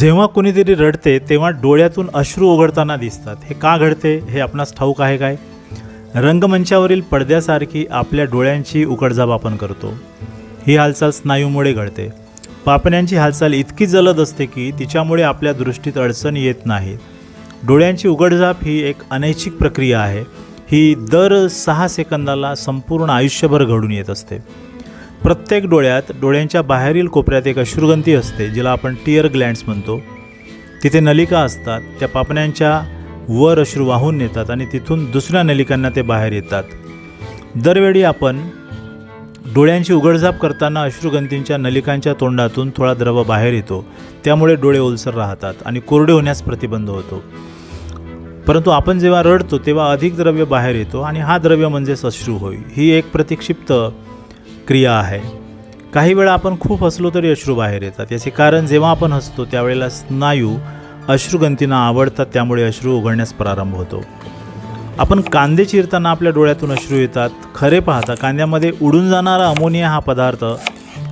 जेव्हा कोणीतरी रडते तेव्हा डोळ्यातून अश्रू ओघडताना दिसतात. हे का घडते? हे आपणास ठाऊक आहे काय? रंगमंचावरील पडद्यासारखी आपल्या डोळ्यांची उकडजाप आपण करतो. ही हालचाल स्नायूमुळे घडते. पापण्यांची हालचाल इतकी जलद असते की तिच्यामुळे आपल्या दृष्टीत अडचण येत नाही. डोळ्यांची उघडझाप ही एक अनैच्छिक प्रक्रिया आहे. ही दर सहा सेकंदाला संपूर्ण आयुष्यभर घडून येत असते. प्रत्येक डोळ्यात डोळ्यांच्या बाहेरील कोपऱ्यात एक अश्रुगंती असते जिला आपण टिअर ग्लँड्स म्हणतो. तिथे नलिका असतात त्या पापण्यांच्या वर अश्रू वाहून नेतात आणि तिथून दुसऱ्या नलिकांना ते बाहेर येतात. दरवेळी आपण डोळ्यांची उघडझाप करताना अश्रुगंतींच्या नलिकांच्या तोंडातून थोडा द्रव बाहेर येतो. त्यामुळे डोळे ओलसर राहतात आणि कोरडे होण्यास प्रतिबंध होतो. परंतु आपण जेव्हा रडतो तेव्हा अधिक द्रव्य बाहेर येतो आणि हा द्रव्य म्हणजेच अश्रू होय. ही एक प्रतिक्षिप्त क्रिया आहे. काही वेळा आपण खूप हसलो तरी अश्रू बाहेर येतात. याचे कारण जेव्हा आपण हसतो त्यावेळेला स्नायू अश्रुगंतींना आवडतात त्यामुळे अश्रू उघडण्यास प्रारंभ होतो. आपण कांदे चिरताना आपल्या डोळ्यातून अश्रू येतात खरे पाहता कांद्यामध्ये उडून जाणारा अमोनिया हा पदार्थ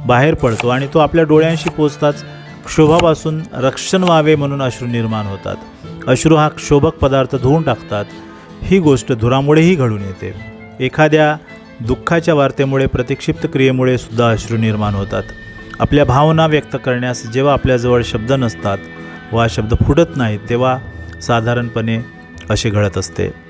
बाहेर पडतो आणि तो आपल्या डोळ्यांशी पोचताच क्षोभापासून रक्षण व्हावे म्हणून अश्रू निर्माण होतात. अश्रू हा क्षोभक पदार्थ धुवून टाकतात. ही गोष्ट धुरामुळेही घडून येते. एखाद्या दुःखाच्या वार्तेमुळे प्रतिक्षिप्त क्रियेमुळे सुद्धा अश्रू निर्माण होतात. आपल्या भावना व्यक्त करण्यास जेव्हा आपल्याजवळ शब्द नसतात वा शब्द फुटत नाहीत तेव्हा साधारणपणे असे घडत असते.